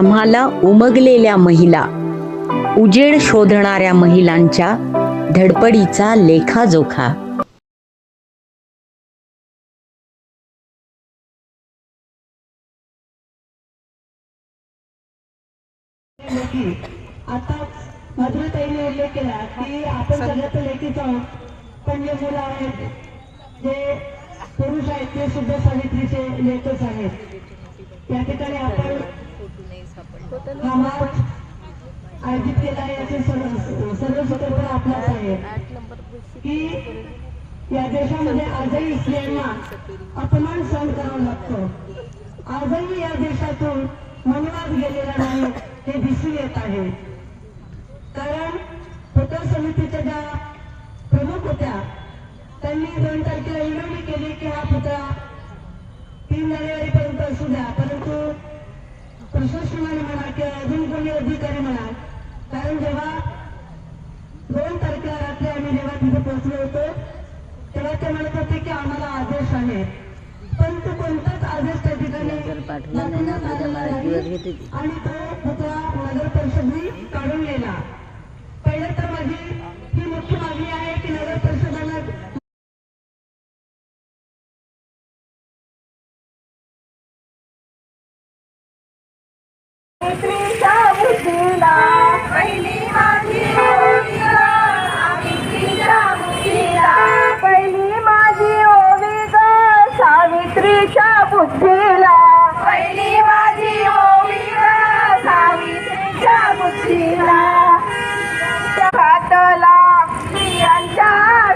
आम्हाला उमगलेल्या महिला उजेड शोधणाऱ्या महिलांच्या धडपडीचा लेखाजोखा. आता मधुरताईने उल्लेख केला की आपण लेखीच आहोत पण जे मुलं आहेत. जे पुरुष आहेत ते सुद्धा सावित्रीचे लेखच आहेत. या ठिकाणी आपण हा मार्च आयोजित केला आहे याचे सर्व सर्व सूत्र आपलाच आहे की या देशामध्ये आजही स्त्रियांना अपमान सहन करावा लागतो. आजही या देशातून मनवाद गेलेला नाही हे दिसून येत आहे. कारण पुतळ समितीच्या ज्या प्रमुख होत्या त्यांनी दोन तारखेला विनवणी केली की हा पुतळा तीन जानेवारीपर्यंत असू द्या परंतु प्रशासनाने म्हणा किंवा अजून कोणी अधिकारी म्हणा कारण जेव्हा दोन तारखेला रात्री आम्ही जेव्हा तिथे पोहोचलो होतो तेव्हा ते म्हणत होते की आम्हाला आदेश आहे परंतु कोणताच आदेश त्या ठिकाणी नाही. आणि तो पुतळा नगर परिषदनी काढून गेला पहिलं तर माझी ही मुख्य मागणी आहे की नगर परिषद बुद्धीला पहिली माझी ओविगा सावित्रीच्या बुद्धीला. घातला स्त्रियांच्या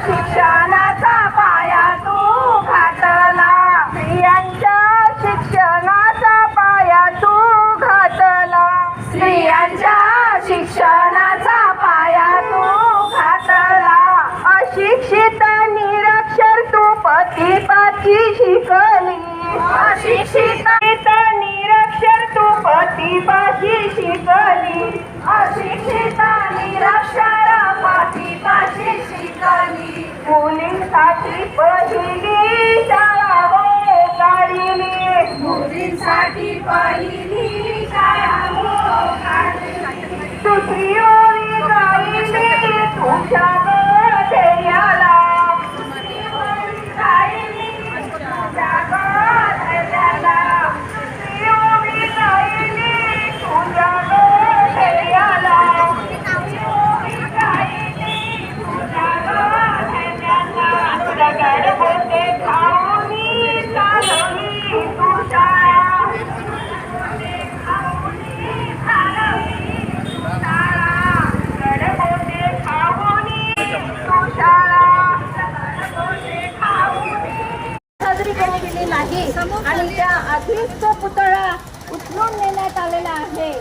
शिक्षणाचा पाया तू घातला. स्त्रियांच्या शिक्षणाचा पाया तू घातला. स्त्रियांच्या शिक्षणाचा पाया तू घातला. अशिक्षित निरक्षर तू पतीपाची शिकली शिक्षित निरक्षर तू पती पाशी अशिक्षित नाही आणि त्या आधीच तो पुतळा उचलून नेण्यात आलेला आहे.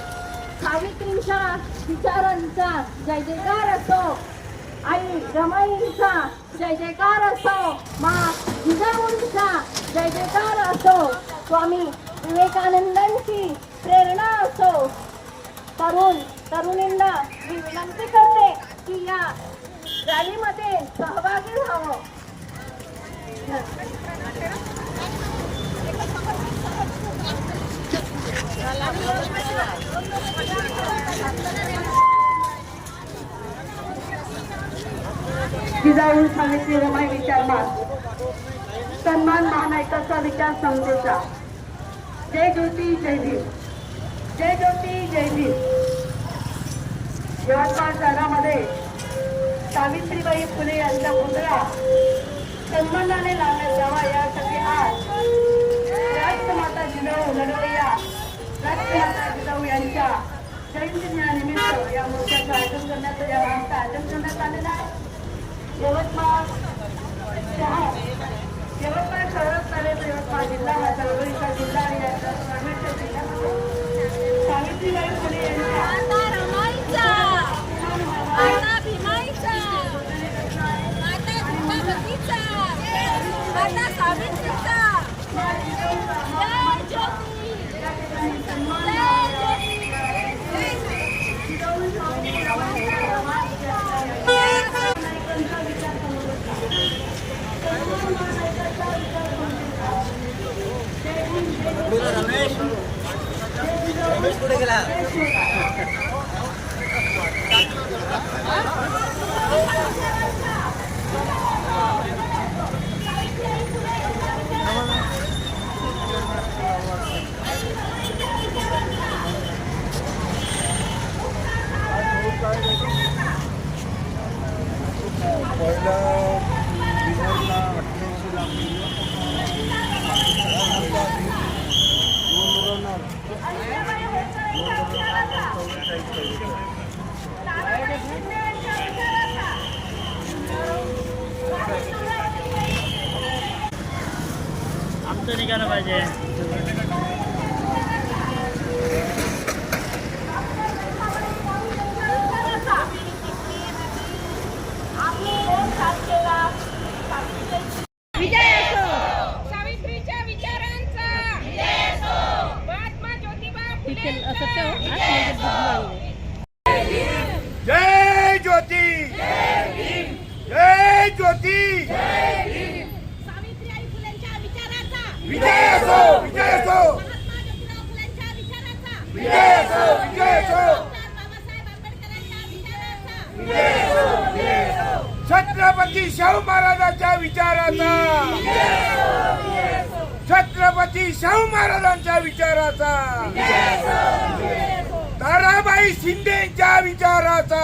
सावित्रींच्या विचारांचा जय जयकार असो. आई रमाईंचा जय जयकार असो. मा जिजाऊंचा जय जयकार असो. स्वामी विवेकानंदांची प्रेरणा असो. तरुण तरुणींना मी विनंती करते की या रॅलीमध्ये सहभागी व्हावं. जिजाऊ सावित्री रमाई विचारमान सन्मान महानायकाचा विचार समजूचा? जय ज्योती जय भीम. जय ज्योती जय भीम. यवतमाळ शहरामध्ये सावित्रीबाई फुले यांचा पुतळा सन्मानाने लावण्यात जावा यासाठी आज राष्ट्रमाता जिजाऊ लढवय्या राष्ट्रमाता यांच्या जयंतीनिमित्त या मोर्चाचं आयोजन करण्यात या आमचं आयोजन करण्यात आलेलं आहे यवतमाळ शहर यवतमाळ शहरात चालेल यवतमाळ जिल्हा हा चळवळीचा जिल्हा आणि जिल्ह्यामध्ये सावित्रीबाई फुले यांनी கொடுக்கலாம். जय ज्योती। जय ज्योती। विजय असो विजय असो। विजय असो विजय असो। छत्रपती शाहू महाराजांच्या विचाराचा। छत्रपती शाहू महाराजांच्या विचाराचा. ताराबाई शिंदेच्या विचाराचा.